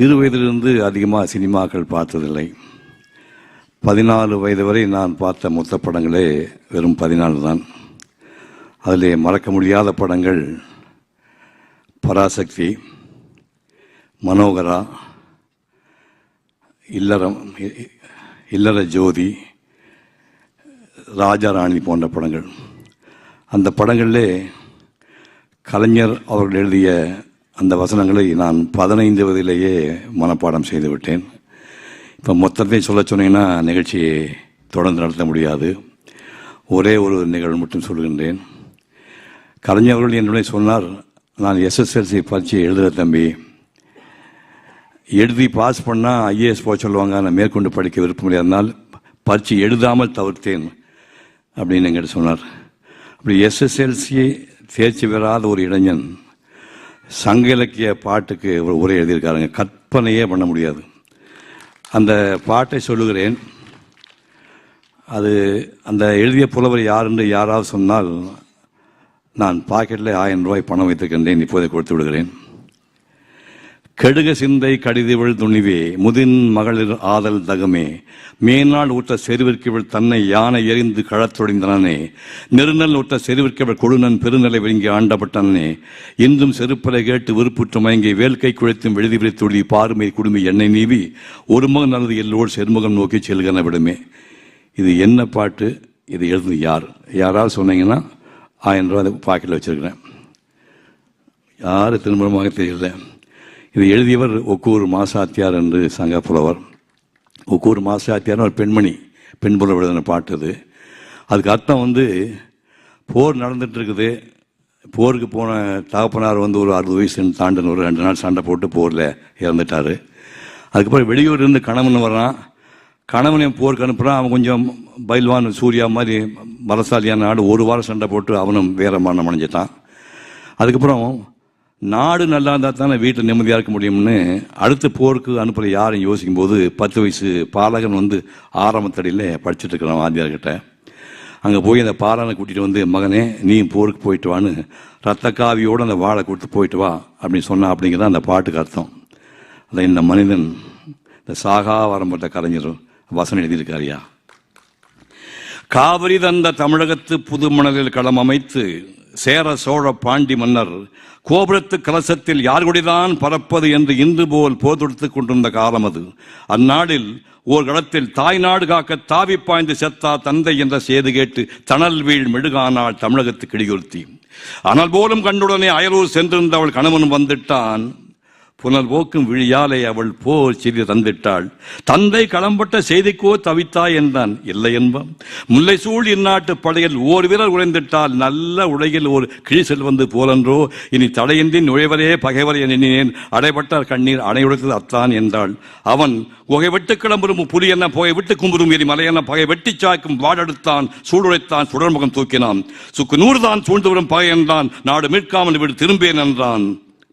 சிறு வயதிலிருந்து அதிகமாக சினிமாக்கள் பார்த்ததில்லை. பதினாலு வயது வரை நான் பார்த்த மொத்த படங்களே வெறும் பதினாலு தான். அதில் மறக்க முடியாத படங்கள் பராசக்தி மனோகரா இல்லறம் இல்லற ஜோதி ராஜா ராணி போன்ற படங்கள். அந்த படங்களிலே கலைஞர் அவர்கள் எழுதிய அந்த வசனங்களை நான் பதினைந்து வயதிலேயே மனப்பாடம் செய்து விட்டேன் இப்போ மொத்தத்தையும் சொல்ல சொன்னீங்கன்னா நிகழ்ச்சியை தொடர்ந்து நடத்த முடியாது. ஒரே ஒரு நிகழ்வு மட்டும் சொல்கின்றேன். கலைஞர் அவர்கள் என்னுடைய சொன்னார் நான் எஸ்எஸ்எல்சி பரீட்சை எழுதுகிற தம்பி எழுதி பாஸ் பண்ணால் ஐஏஎஸ் போக சொல்லுவாங்க நான் மேற்கொண்டு படிக்க விருப்பம் முடியாதனால் பரீட்சை எழுதாமல் தவிர்த்தேன் அப்படின்னு எங்கிட்ட சொன்னார். அப்படி எஸ்எஸ்எல்சியை தேர்ச்சி பெறாத ஒரு இளைஞன் சங்க இலக்கிய பாட்டுக்கு ஒரு உரை எழுதியிருக்காருங்க. கற்பனையே பண்ண முடியாது. அந்த பாட்டை சொல்லுகிறேன். அது அந்த எழுதிய புலவர் யாருன்னு யாராவது சொன்னால் நான் பாக்கெட்டில் ஆயிரம் ரூபாய் பணம் வைத்திருக்கின்றேன். இப்போதை கொடுத்து விடுகிறேன். கெடுக சிந்தை கடிதிவள் துணிவே முதின் மகளிர் ஆதல் தகமே. மேனாள் ஊற்ற செருவிற்கவள் தன்னை யானை எறிந்து கழத்தொடைந்தனே நெருநல் ஊற்ற செருவிற்கவள் கொடுநன் பெருநிலை விழுங்கி ஆண்டப்பட்டனே இன்றும் செருப்பலை கேட்டு விருப்புற்று மயங்கி வேல்கை குழைத்தும் எழுதி விழித்துள்ளி பாருமை குடுமி எண்ணெய் நீவி ஒரு மகன் அல்லது எல்லோடு செருமுகம் நோக்கி செல்கன விடுமே. இது என்ன பாட்டு? இது எழுதுது யார்? யாராவது சொன்னீங்கன்னா ஆயிரம் ரூபாய் பாக்கெட்டில் வச்சிருக்கிறேன். யார் திருமணமாக தெரியல. இது எழுதியவர் ஒக்கூர் மாசாத்தியார் என்று சங்க புலவர் ஒக்கூர் மாசாத்தியார் ஒரு பெண்மணி பெண் புலவர் எழுதின பாட்டு அது. அதுக்கு அர்த்தம் வந்து போர் நடந்துகிட்ருக்குது போருக்கு போன தகப்பனார் வந்து ஒரு அறுபது வயசு தாண்டின ஒரு ரெண்டு நாள் சண்டை போட்டு போரில் இறந்துட்டார். அதுக்கப்புறம் வெளியூர் இருந்து கணவன் வர்றான் கணவனை போருக்கு அனுப்புகிறான் அவன் கொஞ்சம் பைல்வான் சூர்யா மாதிரி பலசாலியான நாடு ஒரு வாரம் சண்டை போட்டு அவனும் வேற மரணம் அடைஞ்சிட்டான். அதுக்கப்புறம் நாடு நல்லா இருந்தால் தானே வீட்டில் நிம்மதியாக இருக்க முடியும்னு அடுத்த போருக்கு அனுப்புகிற யாரையும் யோசிக்கும் போது பத்து வயசு பாலகன் வந்து ஆரம்பத்தடியில் படிச்சுட்டு இருக்கிறான் வாத்தியார்கிட்ட. அங்கே போய் அந்த பாலனை கூட்டிகிட்டு வந்து மகனே நீ போருக்கு போயிட்டு வான்னு ரத்த காவியோடு அந்த வாழை கொடுத்து போயிட்டு வா அப்படின்னு சொன்னா அப்படிங்கிறத அந்த பாட்டுக்கு அர்த்தம். அதை இந்த மனிதன் இந்த சாகா வரம்பட்ட கலைஞர் வசனம் எழுதியிருக்காரியா காவிரி தந்த தமிழகத்து புது மணலில் களம் அமைத்து சேர சோழ பாண்டி மன்னர் கோபுரத்து கலசத்தில் யார்குடிதான் பறப்பது என்று இன்று போல் போதொடுத்துக் கொண்டிருந்த காலம் அது. அந்நாளில் ஓர் கடத்தில் தாய் நாடு காக்க தாவி பாய்ந்து செத்தா தந்தை என்ற செய்து கேட்டு தணல் வீழ் மெழுகானாள் தமிழகத்து கிளியொருத்தி ஆனால் போலும் கண்டுடனே அயலூர் சென்றிருந்த அவள் கணவன் வந்துட்டான். புனல் போக்கும் விழியாலே அவள் போர் செய்தி தந்திட்டாள். தந்தை களம்பட்ட செய்திக்கோ தவித்தாய் என்றான். இல்லை என்பான் முல்லை சூழ் இந்நாட்டு படையில் ஓர் வீரர் உழைந்திட்டால் நல்ல உலகில் ஒரு கிழி செல்வந்து போலன்றோ இனி தடையின்றி நுழைவரே பகைவர் எண்ணினேன். அடைபட்டார் கண்ணீர் அணையுடைத்தது அத்தான் என்றாள். அவன் புகை விட்டு கிளம்புறும் புலி என்ன புகை விட்டு கும்புறும் எரி மலையென பகை வெட்டி சாய்க்கும் வாடெடுத்தான் சூடுரைத்தான் சுடர்முகம் தூக்கினான். சுக்கு நூறு தான் சூழ்ந்து வரும் பகை என்றான். நாடு மீட்காமல் விடு திரும்பேன் என்றான்.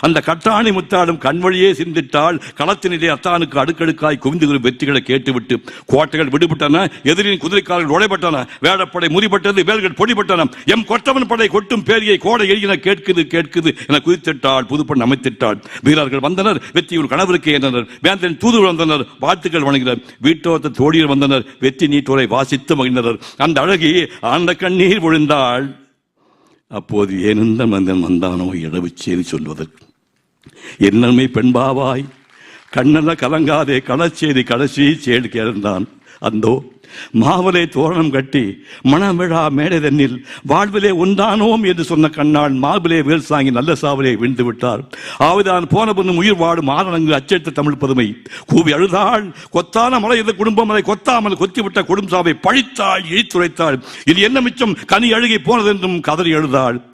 அந்த கட்டாணி முத்தாடும் கண்வழியே சிந்திட்டால் களத்தினிலே அத்தானுக்கு அடுக்கடுக்காய் குவிந்து வெற்றிகளை கேட்டுவிட்டு கோட்டைகள் விடுபட்டன எதிரின் குதிரைக்காரர்கள் உடைப்பட்டன வேடப்படை முறிப்பட்டது வேல்கள் பொடிபட்டன. எம் கொட்டவன் படை கொட்டும் பேரியை கோடை எழின கேட்குது கேட்குது என குதித்திட்டாள் புதுப்பண் அமைத்திட்டாள். வீரர்கள் வந்தனர் வெற்றியூர் கணவருக்கு ஏந்தனர் வேந்தன் தூது வந்தனர் வாழ்த்துக்கள் வணங்கினர். வீட்டோத்த தோழியர் வந்தனர் வெற்றி நீட்டோரை வாசித்து மகிழ்ந்தனர். அந்த அழகி ஆண்ட கண்ணீர் விழுந்தாள். அப்போது ஏனெந்த மனிதன் வந்தானோ இடவு செய்தி சொல்வதற்கு என்னன்மை பெண்பாவாய் கண்ணல்ல கலங்காதே களச்செய்தி கடைசி சேடு கேழ்ந்தான் அந்தோ மாவலை தோரணம் கட்டி மணவிழா மேடைதன்னில் வாழ்விலே உண்டானோம் என்று சொன்ன கண்ணால் மார்பிலே வேல் சாங்கி நல்ல சாவலே விழுந்து விட்டார். ஆவிதான் போன பொண்ணும் உயிர் வாடும் ஆரணங்கு அச்செடுத்த தமிழ் பதுமை கூவி அழுதாள் கொத்தான மலை இந்த குடும்பம் அதை கொத்தாமல் கொத்திவிட்ட குடும்ப சாவை பழித்தாள் இழித்துரைத்தாள். இது என்ன மிச்சம்? கனி அழுகி போனதென்றும் கதறி எழுதாள்.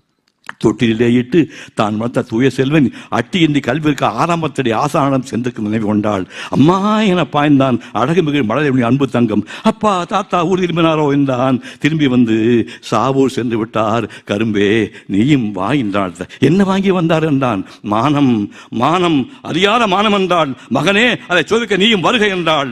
தொட்டிலே இட்டு தான் வளர்த்த தூய செல்வன் அட்டியின்றி கல்விற்கு ஆரம்பத்தடி ஆசானம் சென்றுக்கு நினைவு கொண்டாள். அம்மா என பாய்ந்தான் அழகு மிகு மழலை அன்பு தங்கம். அப்பா தாத்தா ஊர் திரும்பினாரோ என்றான். திரும்பி வந்து சாவூர் சென்று விட்டார். கரும்பே நீயும் வா என்றாள் என்ன வாங்கி வந்தார் என்றான். மானம் மானம் அறியாத மானம் என்றாள். மகனே அதை சோதிக்க நீயும் வருக என்றாள்.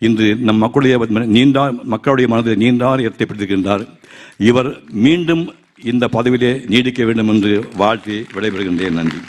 இன்று நம் மக்களுடைய நீண்டா மக்களுடைய மனதில் நீண்டார் எட்டப்படுத்திருக்கின்றார் இவர் மீண்டும் இந்த பதவியிலே நீடிக்க வேண்டும் என்று வாழ்த்தி விடைபெறுகின்றேன். நன்றி.